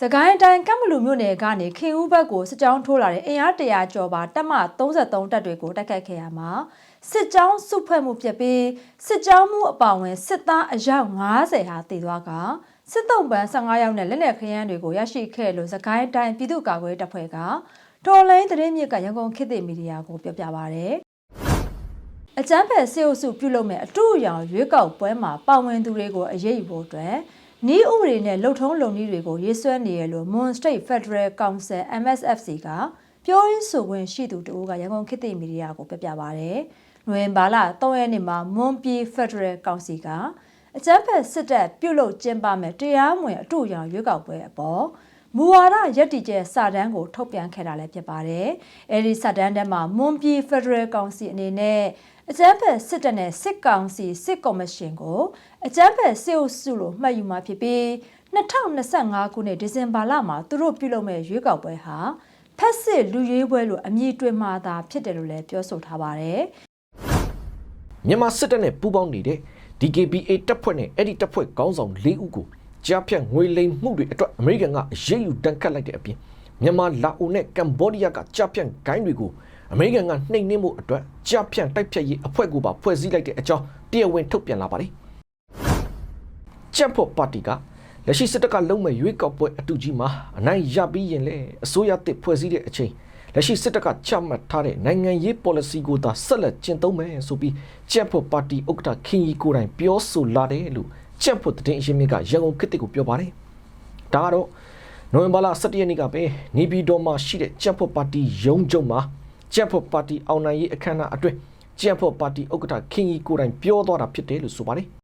စကိုင်းတိုင်းကမ်မလူမြို့နယ်ကနေခင်ဦးဘက်ကိုစစ်ကြောင်းထိုးလာတဲ့အင်အား100ကျော်ပါတပ်မ33တပ်တွေကိုတိုက်ခိုက်ခဲ့ရမှာစစ်ကြောင်းစုဖွဲ့မှုပြက်ပြီးစစ်ကြောင်းမှုအပောင်ဝင်စစ်သားအယောက်90ဟာတည်သွားကစစ်တုံးပန်း15ယောက်နဲ့လက်နက်ခရမ်းတွေကိုရရှိခဲ့လို့စကိုင်းတိုင်းပြည်သူ့ကာကွယ်ရေးတပ်ဖွဲ့ကတော်လိုင်းသတင်းမြစ်ကရန်ကုန်ခေတ်သစ်မီဒီယာကိုပြောပြပါရယ်အကြမ်းဖက်စေအုပ်စုပြုလုပ်မဲ့အတူအယောင်ရွေးကောက်ပွဲမှာပါဝင်သူတွေကိုအရေးယူဖို့အတွက် ဤဥပဒေနဲ့လှုပ်ထုံးလုံနည်းတွေကိုရေးဆွဲနေရလို့ Moon State Federal Council MSFC ကပြောရင်းဆိုခွင့်ရှိသူတဦးကရန်ကုန်ခေတ်သစ်မီဒီယာကိုပြပြပါဗျ။နိုဝင်ဘာလ3ရက်နေ့မှာ Moon P Federal Council ကအကြမ်းဖက်စစ်တပ်ပြုလုပ်ကျင်းပမဲ့တရားမဝင်အတူအယောင်ရွေးကောက်ပွဲအပေါ် မူဝါဒရည်တည်ကျစာတမ်းကို ထုတ်ပြန်ခဲ့တာလည်းဖြစ်ပါတယ်။အဲဒီစာတမ်းထဲမှာ Moon P Federal Council အနေနဲ့အကြမ်းဖက်စစ်တပ်နဲ့စစ်ကောင်စီစစ်ကော်မရှင်ကိုအကြမ်းဖက်စစ်အုပ်စုလို့မှတ်ယူမှာဖြစ်ပြီး2025ခုနှစ်ဒီဇင်ဘာလမှာသူတို့ပြုလုပ်မဲ့ရွေးကောက်ပွဲဟာဖက်စစ်လူရွေးပွဲလို့အမည်တွင်မှာသာဖြစ်တယ်လို့လည်းပြောဆိုထားပါတယ်မြန်မာစစ်တပ်နဲ့ပူးပေါင်းနေတဲ့ DKBA တပ်ဖွဲ့နဲ့အဲ့ဒီတပ်ဖွဲ့ခေါင်းဆောင်၄ဦးကို ကြားဖြတ်ငွေလိမ်မှုတွေအတွက်အမေရိကန်ကအရေးယူတန်ခတ်လိုက်တဲ့အပြင်မြန်မာလာအိုနဲ့ကမ်ဘောဒီးယားကကြားဖြတ်ဂိုင်းတွေကိုအမေရိကန်ကနှိမ်နင်းမှုအတွက်ကြားဖြတ်တိုက်ဖြတ်ရေးအဖွဲ့ကိုပါဖွဲ့စည်းလိုက်တဲ့အကြောင်းတရားဝင်ထုတ်ပြန်လာပါတယ်။ချက်ဖို့ပါတီကလက်ရှိစစ်တပ်ကလုံးမဲ့ရွေးကောက်ပွဲအတူကြီးမှာအနိုင်ရပြီးရင်လေအစိုးရတစ်ဖွဲ့စည်းတဲ့အချိန် လက်ရှိစစ်တပ်ကချမှတ်ထားတဲ့နိုင်ငံရေး policy ကိုသာဆက်လက်ကျင့်သုံးမယ်ဆိုပြီးချက်ဖို့ပါတီဥက္ကဋ္ဌခင်ကြီးကိုယ်တိုင်ပြောဆိုလာတယ်လို့ချက်ဖို့တည်င်းအရှင်မြင့်ကရန်ကုန်ခေတ်တစ်ကိုပြောပါတယ်။ဒါကတော့နိုဝင်ဘာလ17ရက်နေ့ကပဲနေပြည်တော်မှာရှိတဲ့ချက်ဖို့ပါတီရုံးချုပ်မှာချက်ဖို့ပါတီအောင်နိုင်ရေးအခမ်းအနားအတွင်းချက်ဖို့ပါတီဥက္ကဋ္ဌခင်ကြီးကိုယ်တိုင်ပြောသွားတာဖြစ်တယ်လို့ဆိုပါတယ်။